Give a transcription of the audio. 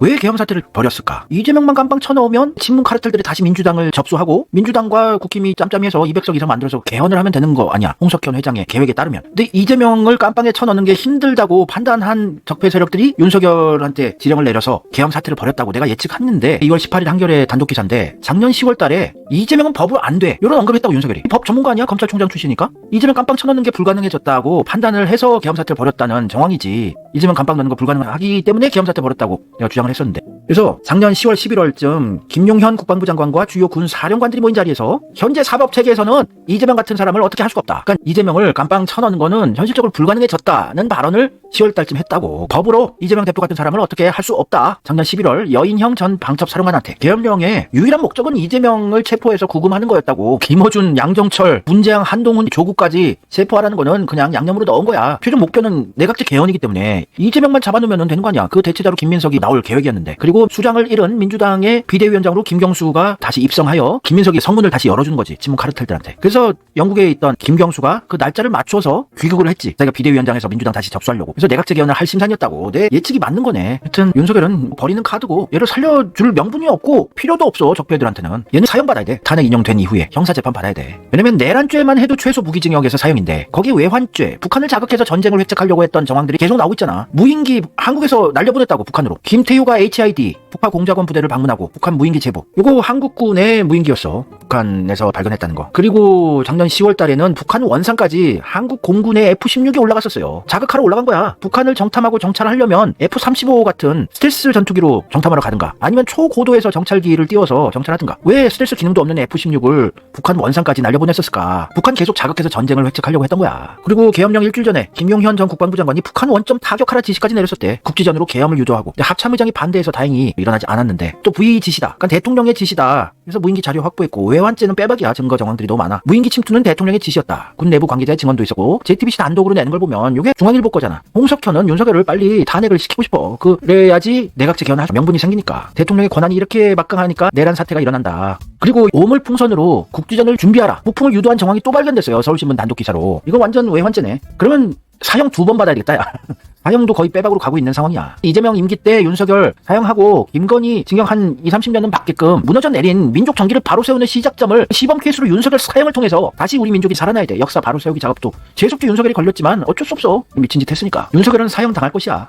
왜 계엄 사태를 벌였을까? 이재명만 깜빵 쳐넣으면 친문 카르텔들이 다시 민주당을 접수하고 민주당과 국힘이 짬짬이해서 200석 이상 만들어서 개헌을 하면 되는 거 아니야? 홍석현 회장의 계획에 따르면. 근데 이재명을 깜빵에 쳐넣는 게 힘들다고 판단한 적폐 세력들이 윤석열한테 지령을 내려서 계엄 사태를 벌였다고 내가 예측했는데 2월 18일 한겨레 단독 기사인데 작년 10월 달에 이재명은 법을 안 돼. 이런 언급했다고 윤석열이. 법 전문가 아니야? 검찰총장 출신이니까? 이재명 깜빵 쳐넣는 게 불가능해졌다고 판단을 해서 계엄 사태를 벌였다는 정황이지. 이재명 깜빵 넣는 거 불가능하기 때문에 계엄 사태 벌였다고 내가 주장을 했었는데. 그래서 작년 10월 11월쯤 김용현 국방부 장관과 주요 군 사령관들이 모인 자리에서 현재 사법 체계에서는 이재명 같은 사람을 어떻게 할 수가 없다. 그러니까 이재명을 깜빵 쳐넣는 거는 현실적으로 불가능해졌다는 발언을 10월 달쯤 했다고. 법으로 이재명 대표 같은 사람을 어떻게 할 수 없다. 작년 11월 여인형 전 방첩 사령관한테 계엄령의 유일한 목적은 이재명을 체포해서 구금하는 거였다고. 김어준, 양정철, 문재양, 한동훈, 조국까지 체포하라는 거는 그냥 양념으로 넣은 거야. 최종 목표는 내각제 개헌이기 때문에 이재명만 잡아놓으면 되는 거 아니야. 그 대체자로 김민석이 나올 계획이었는데. 그리고 수장을 잃은 민주당의 비대위원장으로 김경수가 다시 입성하여 김민석이 성문을 다시 열어주는 거지. 친문 카르텔들한테. 그래서 영국에 있던 김경수가 그 날짜를 맞춰서 귀국을 했지. 자기가 비대위원장에서 민주당 다시 접수하려고. 그래서 내각제 개헌을 할 심산이었다고. 내 예측이 맞는 거네. 하여튼 윤석열은 버리는 카드고 얘를 살려줄 명분이 없고 필요도 없어 적폐들한테는. 얘는 사형받아야 돼. 탄핵 인용된 이후에 형사재판 받아야 돼. 왜냐면 내란죄만 해도 최소 무기징역에서 사형인데 거기에 외환죄, 북한을 자극해서 전쟁을 획책하려고 했던 정황들이 계속 나오고 있잖아. 무인기 한국에서 날려보냈다고 북한으로. 김태효가 HID 북파 공작원 부대를 방문하고 북한 무인기 제보. 이거 한국군의 무인기였어. 북한에서 발견했다는 거. 그리고 작년 10월 달에는 북한 원산까지 한국 공군의 F-16이 올라갔었어요. 자극하러 올라간 거야. 북한을 정탐하고 정찰하려면 F-35 같은 스텔스 전투기로 정탐하러 가든가 아니면 초고도에서 정찰기를 띄워서 정찰하든가 왜 스텔스 기능도 없는 F-16을 북한 원산까지 날려보냈었을까? 북한 계속 자극해서 전쟁을 획책하려고 했던 거야. 그리고 계엄령 일주일 전에 김용현 전 국방부 장관이 북한 원점 타격하라 지시까지 내렸었대. 국지전으로 계엄을 유도하고. 합참의장이 반대해서 다행히 일어나지 않았는데 또 V 지시다. 그러니까 대통령의 지시다. 그래서 무인기 자료 확보했고 외환죄는 빼박이야. 증거 정황들이 너무 많아. 무인기 침투는 대통령의 지시였다. 군 내부 관계자의 증언도 있었고 JTBC 단독으로 내는 걸 보면 이게 중앙일보 거잖아. 홍석현은 윤석열을 빨리 탄핵을 시키고 싶어. 그래야지 내각제 개헌할 명분이 생기니까. 대통령의 권한이 이렇게 막강하니까 내란 사태가 일어난다. 그리고 오물풍선으로 국지전을 준비하라. 북풍을 유도한 정황이 또 발견됐어요. 서울신문 단독 기사로. 이건 완전 외환죄네. 그러면 사형 두 번 받아야 되겠다, 야. 사형도 거의 빼박으로 가고 있는 상황이야. 이재명 임기 때 윤석열 사형하고 김건희 징역 한 2, 30년은 받게끔 무너져 내린 민족 정기를 바로 세우는 시작점을 시범 케이스로 윤석열 사형을 통해서 다시 우리 민족이 살아나야 돼. 역사 바로 세우기 작업도. 재수없게 윤석열이 걸렸지만 어쩔 수 없어. 미친 짓 했으니까. 윤석열은 사형 당할 것이야.